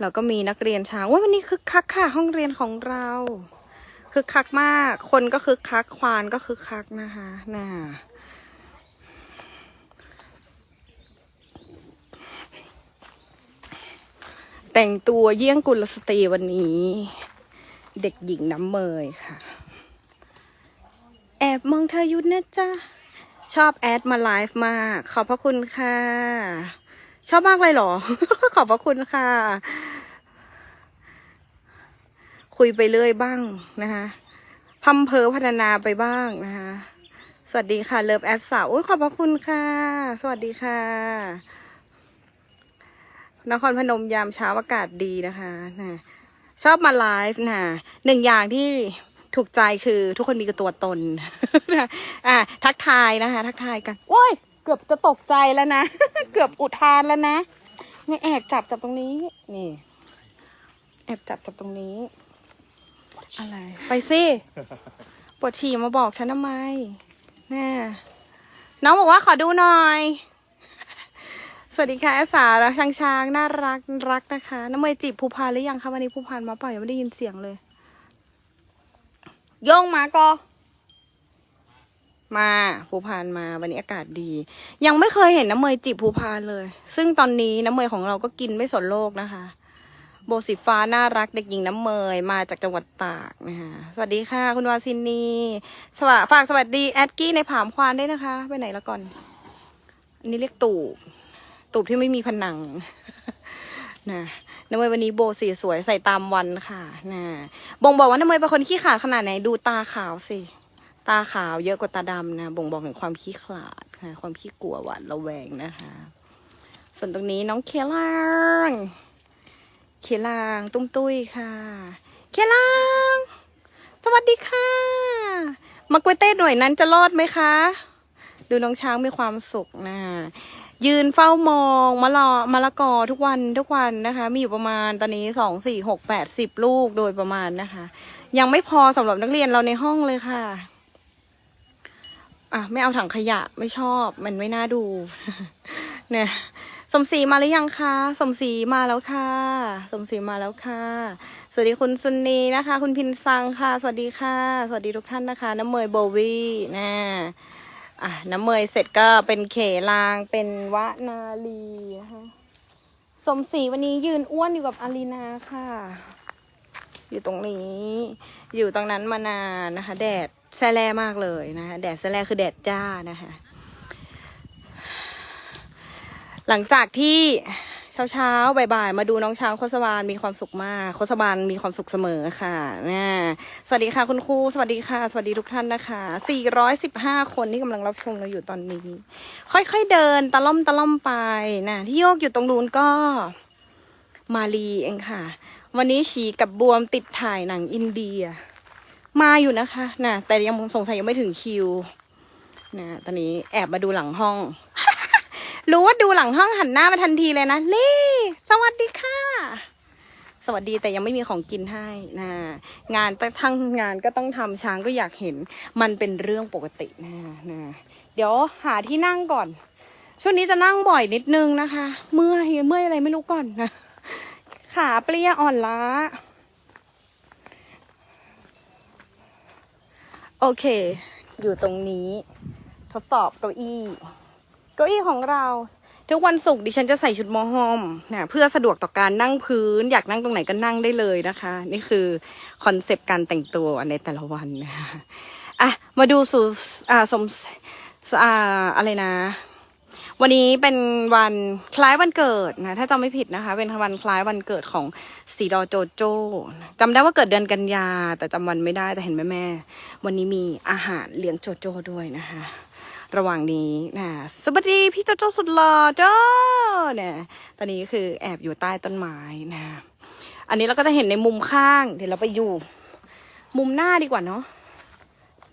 แล้วก็มีนักเรียนช้างโอ้ยวันนี้คึกคักค่ะ ห้องเรียนของเราคึกคักมาก คนก็คึกคัก ควานก็คึกคักนะคะน่ะแต่งตัวเยี่ยงกุลสตรีวันนี้ เด็กหญิงน้ำเมยค่ะ แอบมองเธออยู่นะจ๊ะ ชอบแอดมาไลฟ์มาก ขอบพระคุณค่ะ ชอบมากเลยเหรอ ขอบพระคุณค่ะ คุยไปเรื่อยบ้างนะคะพัมเพอพัฒนาไปบ้างนะคะ สวัสดีค่ะ เลิฟแอดสาวุ้ยขอบพระคุณค่ะ สวัสดีค่ะ นครพนมยามเช้าอากาศดีนะคะนะชอบมาไลฟ์นะหนึ่งอย่างที่ถูกใจคือทุกคนมีกระตัวตนอะทักทายนะคะ ทักทายกัน โอ้ย เกือบจะตกใจแล้วนะ เกือบอุทานแล้วนะนี่แอบจับจับตรงนี้ นี่ แอบจับจับตรงนี้ อะไร ไปสิปวดฉี่มาบอกฉันทำไมน่น้องบอกว่าขอดูหน่อย สวัสดีค่ะอาสารักช้างช้างน่ารักรักนะคะ น้ำเมยจีบภูพานหรือยังคะวันนี้ภูพานมาเปล่ายังไม่ได้ยินเสียงเลย โยงมาก็ มาภูพานมาวันนี้อากาศดี ยังไม่เคยเห็นน้ำเมยจีบภูพานเลย ซึ่งตอนนี้น้ำเมยของเราก็กินไม่สนโลกนะคะ โบสีฟ้าน่ารักเด็กหญิงน้ำเมยมาจากจังหวัดตากนะคะสวัสดีค่ะคุณวาซินีสวัสฝากสวัสดีแอดกี้ในผามควานด้วยนะคะ ไปไหนแล้วก่อน อันนี้เรียกตูบ ตูบที่ไม่มีผนังนะน้ำเมยวันนี้โบสีสวยใส่ตามวันค่ะนะบ่งบอกว่าน้ำเมยเป็นคนขี้ขลาดขนาดไหนดูตาขาวสิ ตาขาวเยอะกว่าตาดำนะ บ่งบอกถึงความขี้ขลาดค่ะ ความขี้กลัวหวาดระแวงนะคะ ส่วนตรงนี้น้องเคลางเคลางตุ้มตุ้ยค่ะ เคลาง สวัสดีค่ะ มากวยเต้หน่วยนั้นจะรอดไหมคะ ดูน้องช้างมีความสุขนะยืนเฝ้ามองมะลอมะละกอทุกวันทุกวันนะคะ มีอยู่ประมาณตอนนี้สองสี่หกแปดสิบลูกโดยประมาณนะคะ ยังไม่พอสำหรับนักเรียนเราในห้องเลยค่ะ อะไม่เอาถังขยะไม่ชอบ มันไม่น่าดู เนี่ยสมศรีมาหรือยังคะสมศรีมาแล้วค่ะ สมศรีมาแล้วค่ะ สวัสดีคุณซุนนีนะคะ คุณพินซังค่ะ สวัสดีค่ะ สวัสดีทุกท่านนะคะ น้ำเมยโบวี่นะอะน้ำเมยเสร็จก็เป็นเขลางเป็นวะนาลีนะคะสมศรีวันนี้ยืนอ้วนอยู่กับอารีนาค่ะ อยู่ตรงนี้ อยู่ตรงนั้นมานานนะคะ แดด แซ่แร่มากเลยนะคะแดดแซ่แร่คือแดดจ้านะคะ หลังจากที่เช้าเช้าๆบ่ายๆ มาดูน้องช้างโคสบาลมีความสุขมาก โคสบาลมีความสุขเสมอค่ะนะสวัสดีค่ะคุณครู สวัสดีค่ะ สวัสดีทุกท่านนะคะ 415 คนที่กำลังรับชมเราอยู่ตอนนี้ ค่อยๆเดินตะล่อมตะล่อมไปนะที่โยกอยู่ตรงนู้นก็มาลีเองค่ะ วันนี้ฉีกับบวมติดถ่ายหนังอินเดีย มาอยู่นะคะนะแต่ยังสงสัยยังไม่ถึงคิวนะตอนนี้แอบมาดูหลังห้อง รู้ว่าดูหลังห้องหันหน้ามาทันทีเลยนะลี่สวัสดีค่ะ สวัสดีแต่ยังไม่มีของกินให้นะงานตั้งทั้งงานก็ต้องทำช้างก็อยากเห็น มันเป็นเรื่องปกตินะนะเดี๋ยวหาที่นั่งก่อน ช่วงนี้จะนั่งบ่อยนิดนึงนะคะ เมื่อยเมื่อยอะไรไม่รู้ก่อนนะขาเปรี้ยอ่อนล้า โอเค อยู่ตรงนี้ ทดสอบเก้าอี้ เก้าอี้ของเรา ทุกวันศุกร์ดิฉันจะใส่ชุดมอฮอมนะเพื่อสะดวกต่อการนั่งพื้น อยากนั่งตรงไหนก็นั่งได้เลยนะคะ นี่คือคอนเซปต์การแต่งตัวในแต่ละวันนะคะอะ มาดูสู่อ่าสมอ่าอะไรนะ วันนี้เป็นวันคล้ายวันเกิดนะ ถ้าจำไม่ผิดนะคะ เป็นวันคล้ายวันเกิดของสีดอโจโจจำได้ว่าเกิดเดือนกันยา แต่จำวันไม่ได้แต่เห็นแม่แม่ วันนี้มีอาหารเลี้ยงโจโจด้วยนะคะ ระหว่างนี้นะสวัสดีพี่โจโจสุดหล่อโจเนี่ยตอนนี้ก็คือแอบอยู่ใต้ต้นไม้นะ อันนี้เราก็จะเห็นในมุมข้าง เดี๋ยวเราไปอยู่ มุมหน้าดีกว่าเนาะ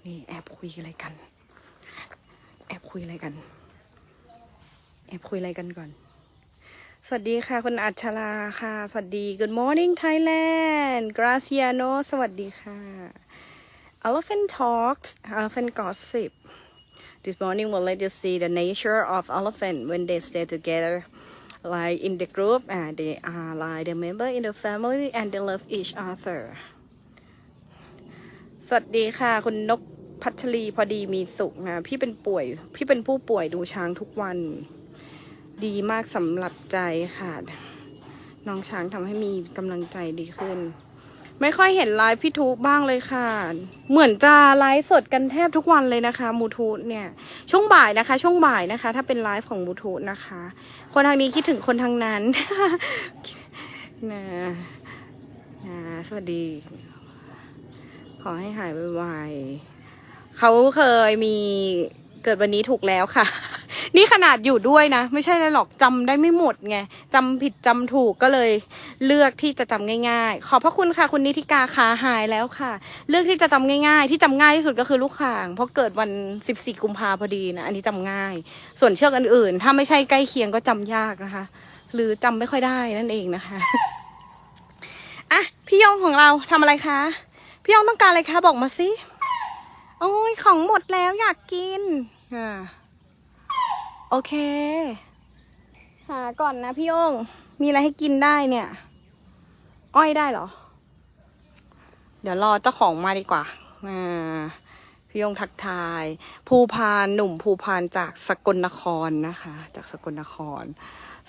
นี่แอบคุยอะไรกัน แอบคุยอะไรกัน แอบคุยอะไรกันก่อน สวัสดีค่ะ คุณอัชราค่ะ สวัสดี Good morning Thailand Graciano สวัสดีค่ะ Elephant Talks Elephant Gossip This morning we'll let you see the nature of elephant when they stay together like in the group and they are like the member in the family and they love each other สวัสดีค่ะ คุณนกพัชรีพอดีมีสุขนะ พี่เป็นป่วย พี่เป็นผู้ป่วยดูช้างทุกวัน ดีมากสำหรับใจค่ะ น้องช้างทำให้มีกำลังใจดีขึ้น ไม่ค่อยเห็นไลฟ์พี่ทูบ้างเลยค่ะ เหมือนจะไลฟ์สดกันแทบทุกวันเลยนะคะ มูทูเนี่ย ช่วงบ่ายนะคะ ช่วงบ่ายนะคะ ถ้าเป็นไลฟ์ของมูทูนะคะ คนทางนี้คิดถึงคนทางนั้นนะนะสวัสดี ขอให้หายไวๆเขาเคยมีเกิดวันนี้ถูกแล้วค่ะ นี่ขนาดอยู่ด้วยนะ ไม่ใช่เลยหรอกจำได้ไม่หมดไงจำผิดจำถูกก็เลยเลือกที่จะจำง่าย ๆ ขอบพระคุณค่ะคุณนิติกาขาหายแล้วค่ะ เลือกที่จะจำง่าย ๆ ที่จำง่ายที่สุดก็คือลูกข่าง เพราะเกิดวัน 14 กุมภาพอดีนะ อันนี้จำง่าย ส่วนเชือกอื่นๆ ถ้าไม่ใช่ใกล้เคียงก็จำยากนะคะ หรือจำไม่ค่อยได้นั่นเองนะคะอะพี่ยงของเราทำอะไรคะ พี่ยงต้องการอะไรคะบอกมาสิโอ้ยของหมดแล้วอยากกินอ่า โอเค หาก่อนนะพี่โยงมีอะไรให้กินได้เนี่ย อ้อยได้เหรอ เดี๋ยวรอเจ้าของมาดีกว่าอ่าพี่โยงทักทาย ภูพานหนุ่มภูพานจากสกลนครนะคะ จากสกลนคร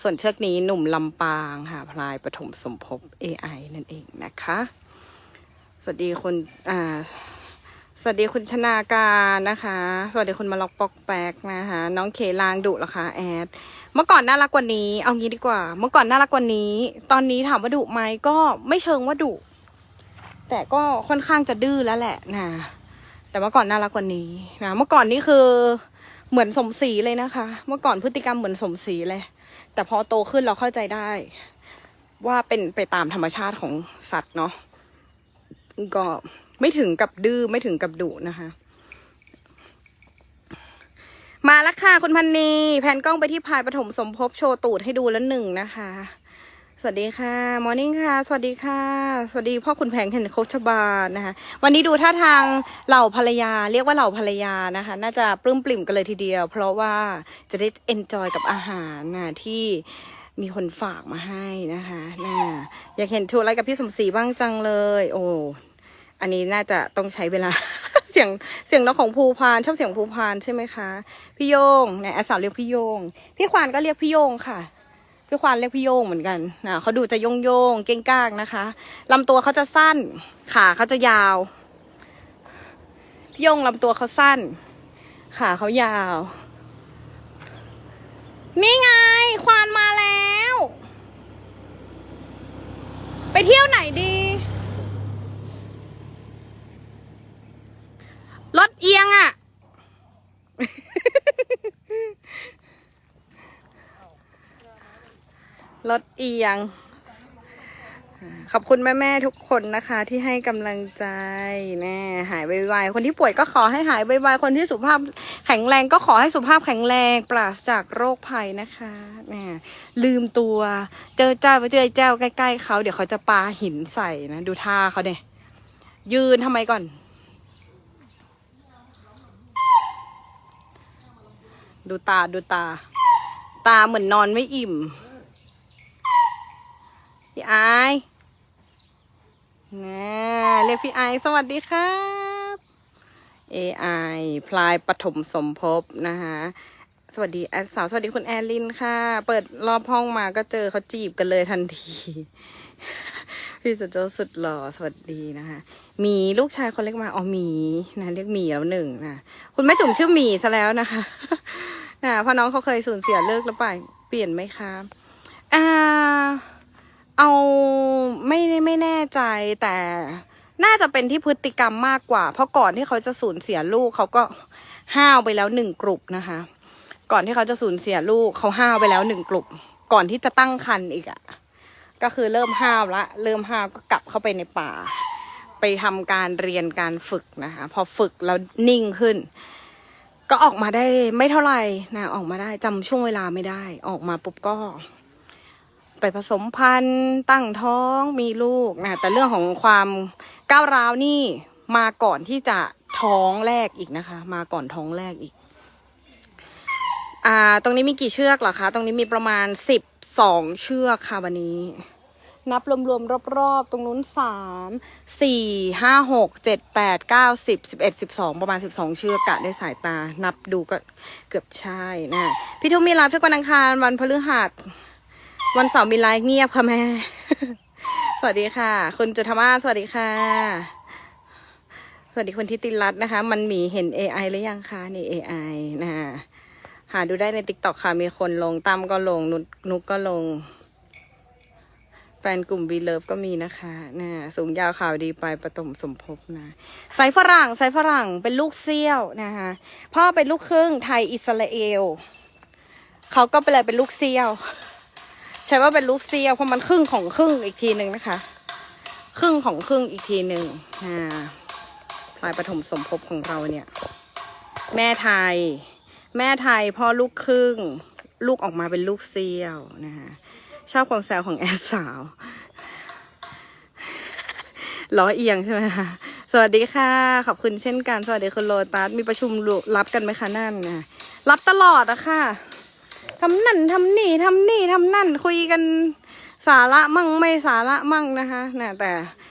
ส่วนเชือกนี้หนุ่มลำปางค่ะ พลายปฐมสมภพ AI นั่นเองนะคะ สวัสดีคุณอ่า สวัสดีคุณชนาการนะคะ สวัสดีคุณมาล็อกปอกแป๊กนะคะ น้องเคลางดุหรอคะแอด เมื่อก่อนน่ารักกว่านี้ เอางี้ดีกว่า เมื่อก่อนน่ารักกว่านี้ ตอนนี้ถามว่าดุไหมก็ไม่เชิงว่าดุ แต่ก็ค่อนข้างจะดื้อแล้วแหละนะ แต่เมื่อก่อนน่ารักกว่านี้นะ เมื่อก่อนนี่คือเหมือนสมศรีเลยนะคะ เมื่อก่อนพฤติกรรมเหมือนสมศรีเลย แต่พอโตขึ้นเราเข้าใจได้ ว่าเป็นไปตามธรรมชาติของสัตว์เนาะ ก็ ไม่ถึงกับดื้อไม่ถึงกับดุนะคะ มาแล้วค่ะคุณพันนีแผนกล้องไปที่พายปฐมสมภพโชว์ตูดให้ดูแล้วหนึ่งนะคะ สวัสดีค่ะมอร์นิ่งค่ะ สวัสดีค่ะ สวัสดีพ่อคุณแผงเห็นโคชบาลนะคะ วันนี้ดูท่าทางเหล่าภรรยา เรียกว่าเหล่าภรรยานะคะ น่าจะปลื้มปลิ่มกันเลยทีเดียว เพราะว่าจะได้เอนจอยกับอาหารนะที่มีคนฝากมาให้นะคะนะอยากเห็นทูอะไรกับพี่สมศรีบ้างจังเลย โอ้ อันนี้น่าจะต้องใช้เวลา เสียงเสียงนกของภูพานชอบเสียงภูพานใช่ไหมคะพี่โยงเนี่ยอาสาวเรียกพี่โยง พี่ควานก็เรียกพี่โยงค่ะพี่ควานเรียกพี่โยงเหมือนกันนะเขาดูจะโยงโยงเก้งก้างนะคะลำตัวเขาจะสั้นขาเขาจะยาว พี่โยงลำตัวเขาสั้นขาเขายาว นี่ไง ควานมาแล้ว ไปเที่ยวไหนดี รถเอียงอะ่ะ รถเอียง ขอบคุณแม่ ๆ ทุกคนนะคะ ที่ให้กำลังใจแน่หายไวๆคนที่ป่วยก็ขอให้หายไวๆคนที่สุขภาพแข็งแรงก็ขอให้สุขภาพแข็งแรงปราศจากโรคภัยนะคะแน่ลืมตัว เจอเจ้าไปเจอเจ้าใกล้ ๆเขาเดี๋ยวเขาจะปาหินใส่นะ ดูท่าเขาเนี่ยยืนทำไมก่อน ดูตาดูตา ตาเหมือนนอนไม่อิ่ม พี่ไอายนะเรียกพี่ไอายสวัสดีครับ AI พลายปฐมสมภพนะคะสวัสดีแอดสาวสวัสดีคุณแอลลินค่ะ เปิดรอบห้องมาก็เจอเขาจีบกันเลยทันที พี่สุดโจสุดหล่อสวัสดีนะคะมีลูกชายคนเล็กมาอ๋อมีนะเรียกมีแล้วหนึ่งนะคุณแม่จุ๋มชื่อมีซะแล้วนะคะ นะเพราะน้องเขาเคยสูญเสียเลิกแล้วไป เปลี่ยนไหมคะอ่าเอาไม่ไม่แน่ใจแต่น่าจะเป็นที่พฤติกรรมมากกว่า เพราะก่อนที่เขาจะสูญเสียลูกเขาก็ห้าวไปแล้วหนึ่งกลุ่มนะคะ ก่อนที่เขาจะสูญเสียลูกเขาห้าวไปแล้วหนึ่งกลุ่มก่อนที่จะตั้งครรภ์อีกอะ่ะ ก็คือเริ่มห้าวละ เริ่มห้าวก็กลับเข้าไปในป่า ไปทำการเรียนการฝึกนะคะ พอฝึกแล้วนิ่งขึ้น ก็ออกมาได้ไม่เท่าไหร่นะออกมาได้จำช่วงเวลาไม่ได้ ออกมาปุ๊บก็ ไปผสมพันธุ์ตั้งท้องมีลูกนะแต่เรื่องของความก้าวร้าวนี่มาก่อนที่จะท้องแรกอีกนะคะ มาก่อนท้องแรกอีก อ่า ตรงนี้มีกี่เชือกเหรอคะ ตรงนี้มีประมาณสิบสองเชือกค่ะวันนี้ นับรวมๆรอบๆ ตรงนู้นสามสี่ห้าหกเจ็ดแปดเก้าสิบสิบเอ็ดสิบสองประมาณสิบสองเชือกกะด้วยสายตา นับดูก็เกือบใช่นะพี่ทุกมีไลฟ์ทุกวันอังคารวันพฤหัสวันเสาร์มีไลฟ์เงียบค่ะแม่ สวัสดีค่ะ คุณจุธมาสวัสดีค่ะ สวัสดีคุณทิติรัตน์นะคะ มันมีเห็น AI หรือยังคะนี่ AI นะหาดูได้ใน t ิ k t o k ค่ะมีคนลงตั้มก็ลงนุกนุกก็ลง แฟนกลุ่มวีเลิฟก็มีนะคะนะสูงยาวข่าวดีไปประตมสมภพนะสายฝรั่งสายฝรั่งเป็นลูกเซี่ยวนะคะพ่อเป็นลูกครึ่งไทยอิสราเอลเขาก็ไปเลยเป็นลูกเซี่ยว ใช่ว่าเป็นลูกเซี่ยวเพราะมันครึ่งของครึ่งอีกทีหนึ่งนะคะ ครึ่งของครึ่งอีกทีหนึ่งอ่าปลายปฐมสมภพของเราเนี่ย แม่ไทย แม่ไทยพ่อลูกครึ่ง ลูกออกมาเป็นลูกเซี่ยวนะคะ ชอบความแซวของแอดสาวล้อเอียงใช่ไหมคะสวัสดีค่ะ ขอบคุณเช่นกัน สวัสดีคุณโลตัสมีประชุมรับกันไหมคะนั่นนะรับตลอดอะค่ะทำนั่นทำนี่ทำนี่ทำนั่น คุยกันสาระมั่งไม่สาระมั่งนะคะนะแต่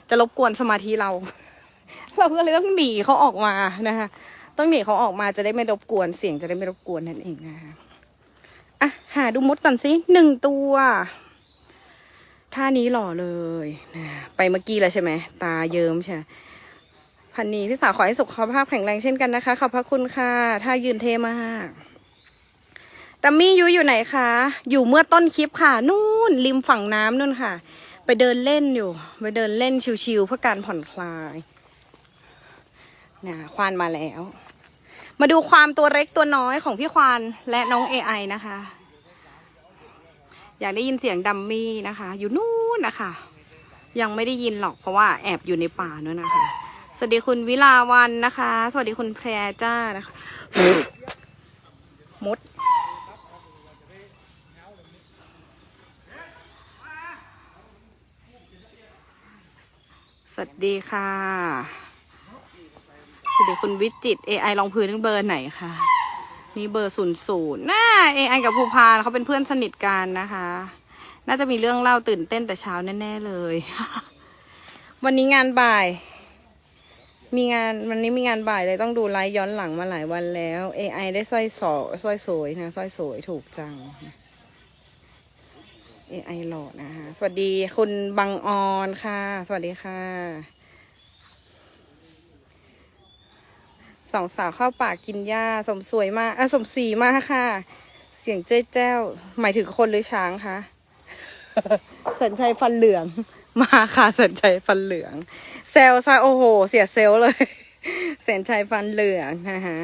จะรบกวนสมาธิเรา เราก็เลยต้องหนีเขาออกมานะคะต้องหนีเขาออกมาจะได้ไม่รบกวนเสียงจะได้ไม่รบกวนนั่นเองนะคะอะหาดูมดก่อนสิหนึ่งตัว ท่านี้หล่อเลยนะไปเมื่อกี้แล้วใช่ไหม ตาเยิ้มใช่ พันนี้พี่สาวขอให้สุขภาพแข็งแรงเช่นกันนะคะ ขอบพระคุณค่ะท่ายืนเท่มากตัมมี่ยุ้ยอยู่ไหนคะ อยู่เมื่อต้นคลิปค่ะ นู่นริมฝั่งน้ำนู่นค่ะ ไปเดินเล่นอยู่ ไปเดินเล่นชิวๆเพื่อการผ่อนคลายนะควานมาแล้ว มาดูความตัวเล็กตัวน้อยของพี่ควานและน้อง AI นะคะ อยากได้ยินเสียงดัมมี่นะคะ อยู่นู่นนะคะ ยังไม่ได้ยินหรอกเพราะว่าแอบอยู่ในป่านู้นนะคะ สวัสดีคุณวิลาวันนะคะ สวัสดีคุณแพรจ้านะคะมดสวัสดีค่ะสวัสดีคุณวิจิต AI ลองพื้นเบอร์ไหนคะ นี่เบอร์ศูนย์ศูนย์น่า AI กับภูพานเขาเป็นเพื่อนสนิทกันนะคะ น่าจะมีเรื่องเล่าตื่นเต้นแต่เช้าแน่ ๆ เลย วันนี้งานบ่าย มีงานวันนี้มีงานบ่ายเลยต้องดูไลฟ์ย้อนหลังมาหลายวันแล้ว AI ได้สร้อยสอสร้อยสวยนะสร้อยสวยถูกจัง AI หล่อนะคะสวัสดีคุณบังออนค่ะ สวัสดีค่ะ สองสาวเข้าป่ากินหญ้าสมสวยมากอะสมศรีมากค่ะ เสียงเจ้ยแจ้ว หมายถึงคนหรือช้างคะสัญชัยฟันเหลือง มาค่ะสัญชัยฟันเหลืองเซลซะโอ้โห เสียเซลลเลยสัญชัยฟันเหลืองนะคะ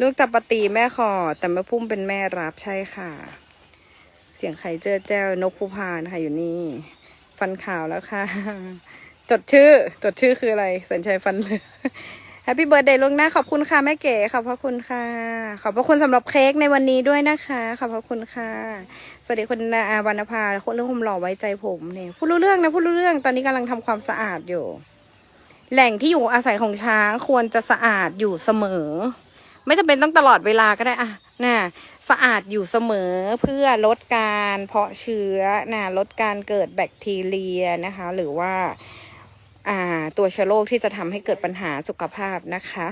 ลูกจับปตีแม่คอแต่แม่พุ่มเป็นแม่รับใช่ค่ะ เสียงไข่เจ้อแจ้วนกภูพานค่ะอยู่นี่ ฟันขาวแล้วค่ะ จดชื่อ จดชื่อคืออะไรสัญชัยฟันเหลือง แฮปปี้เบิร์ดเดย์ล่วงหน้าขอบคุณค่ะแม่เก๋ขอบพระคุณค่ะ ขอบพระคุณสำหรับเค้กในวันนี้ด้วยนะคะ ขอบพระคุณค่ะ สวัสดีคุณนาวรรณภาคนเรื่องผมหล่อไว้ใจผมเนี่ยพูดรู้เรื่องนะพูดรู้เรื่องตอนนี้กำลังทำความสะอาดอยู่ แหล่งที่อยู่อาศัยของช้างควรจะสะอาดอยู่เสมอ ไม่จำเป็นต้องตลอดเวลาก็ได้อะน่ะสะอาดอยู่เสมอเพื่อลดการเพาะเชื้อนะลดการเกิดแบคทีเรียนะคะ หรือว่า ตัวเชื้อโรคที่จะทำให้เกิดปัญหาสุขภาพนะคะ